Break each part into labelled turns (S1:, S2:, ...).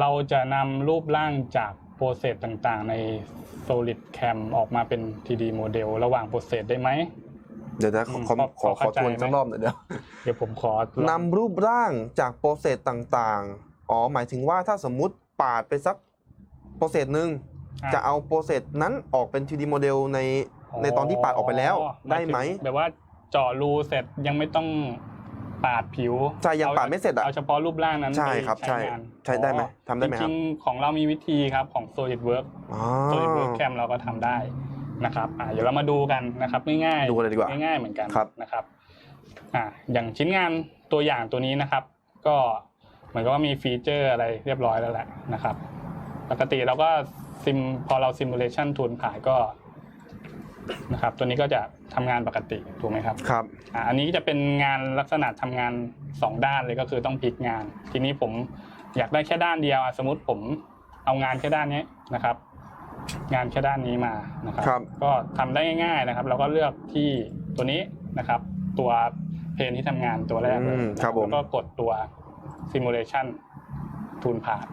S1: เราจะนำรูปร่างจากโปรเซสต่างๆ ใน Solid Cam ออกมาเป็น 3D โมเดลระหว่างโปรเซสได้ไหม
S2: เดี๋ยวนะขอขอ
S1: อืม
S2: ขอ
S1: พอ
S2: ขอ
S1: เข้าใจ
S2: ทวน
S1: ไหม
S2: สักรอบหน่อยเดี๋ยว
S1: เดี๋ยวผมขอนำ
S2: รูปร่างจากโปรเซสต่างๆ อ๋อ หมายถึงว่าถ้าสมมุติปาดไปสักโปรเซสหนึ่งจะเอาโปรเซสนั้นออกเป็น 3D โมเดลในในตอนที่ปาดออกไปแล้วได้ไหมา
S1: ยถึงแบบว่าเจาะรูเสร็จยังไม่ต้อง ปาดผิว
S2: ใช่ยังปาดไม่เสร็จอะ
S1: เอาเฉพาะรูปร่างนั้น
S2: ใช่
S1: ไป
S2: ครับใช่
S1: งาน
S2: ใช้ได้ไหม
S1: อ๋อ
S2: ทำได้ไหมครับ
S1: จริงๆของเรามีวิธีครับของ SolidWorks
S2: อ๋อ
S1: SolidWorks Cam เราก็ทำได้นะครับอ่าเดี๋ยวเรามาดูกันนะครับง่ายๆ
S2: ดูกันเลยดีกว่า
S1: ง่ายๆเหมือนกัน
S2: ครับ
S1: นะครับอ่าอย่างชิ้นงานตัวอย่างตัวนี้นะครับ ก็เหมือนกับว่ามีฟีเจอร์อะไรเรียบร้อยแล้วแหละนะครับ ปกติเราก็ซิมพอเราซิมูเลชันทูนผ่านก็ นะครับ ตัวนี้ก็จะทำงานปกติถูกไหมครับ
S2: ครับ
S1: อ่าอันนี้จะเป็นงานลักษณะทำงานสองด้านเลยก็คือต้องพลิกงาน ทีนี้ผมอยากได้แค่ด้านเดียวอะสมมติผมเอางานแค่ด้านนี้นะครับ งานแค่ด้านนี้มานะครับ
S2: ครับ
S1: ก็ทำได้ง่ายๆนะครับ เราก็เลือกที่ตัวนี้นะครับ ตัวเพนที่ทำงานตัวแรกเลย
S2: อืมครับผม
S1: แล้วก็กดตัว simulation ทูนผ่าน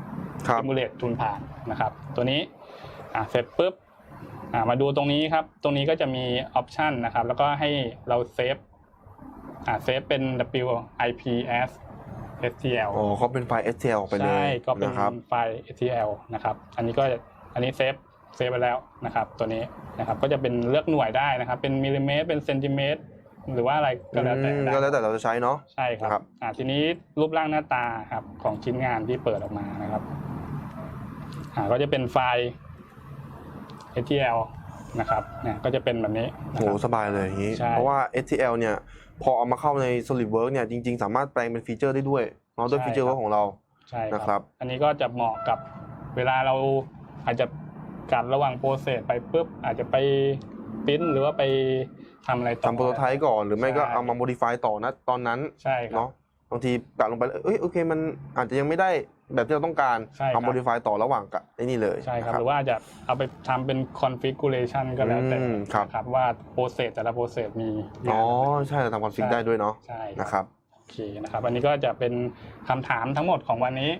S2: ครับ
S1: simulate ทูนผ่านนะครับ ตัวนี้อ่าเสร็จปุ๊บอ่า มาดูตรงนี้ครับ ตรงนี้ก็จะมีออปชันนะครับ แล้วก็ให้เราเซฟอ่าเซฟเป็น WIPS STL
S2: อ๋อเขาเป็นไฟล์ STL ออกไปเลย
S1: ใช่ก็เป็น
S2: นะครับ
S1: ไฟล์ STL นะครับ อันนี้ก็อันนี้เซฟเซฟไปแล้วนะครับ ตัวนี้นะครับ ก็จะเป็นเลือกหน่วยได้นะครับ เป็นมิลลิเมตร เป็นเซนติเมตร หรือว่าอะไรก็แล้วแต่
S2: อืม
S1: ได้
S2: ก็แล้วแต่เราจะใช้เนาะ
S1: ใช่ค
S2: ครั
S1: รับบอ่าทีนี้รูปร่างหน้าตาครับของชิ้นงานที่เปิดออกมานะครับอ่าก็จะเป็นไฟล์ STL นะครับเนี่ยก็จะเป็นแบบนี้นะ
S2: โห
S1: ครับ
S2: สบายเลยอย่างนี้
S1: ใช่
S2: เพราะว่า STL เนี่ย พอเอามาเข้าใน SolidWorks เนี่ย จริง ๆ สามารถแปลงเป็นฟีเจอร์ได้ด้วยเนาะด้วยฟีเจอร์ของเรา
S1: ใช่ค
S2: นะครั
S1: รับอันนี้ก็จะเหมาะกับเวลาเราอาจจะกัดระหว่างโปรเซสไปปุ๊บอาจจะไปปริ้นหรือว่าไปทำอะไรต่อ
S2: ทำโปรโตไทป์ก่อนหรือไม่ก็
S1: ใช่
S2: เอามา modify ต่อนะตอนนั้น
S1: ใช่ครับ
S2: เนาะ บางทีกัดลงไปแล้วเอ้ยโอเคมันอาจจะยังไม่ได้แบบที่เราต้องการ
S1: ใช่ครับ
S2: เอา modify ต่อระหว่างกับไอ้นี่เลย
S1: ใช่ครับ
S2: นะ
S1: หรือว่าอาจจะเอาไปทำเป็น configuration ก็แล้วแต่
S2: อืมครับ
S1: นะครับว่าโปรเซสแต่ละโปรเซสมี
S2: อ๋อใช่เราทำคอนฟิกได้ด้วยเนาะ
S1: ใช่
S2: นะครับ
S1: โอเคนะครับ อันนี้ก็จะเป็นคำถามทั้งหมดของวันนี้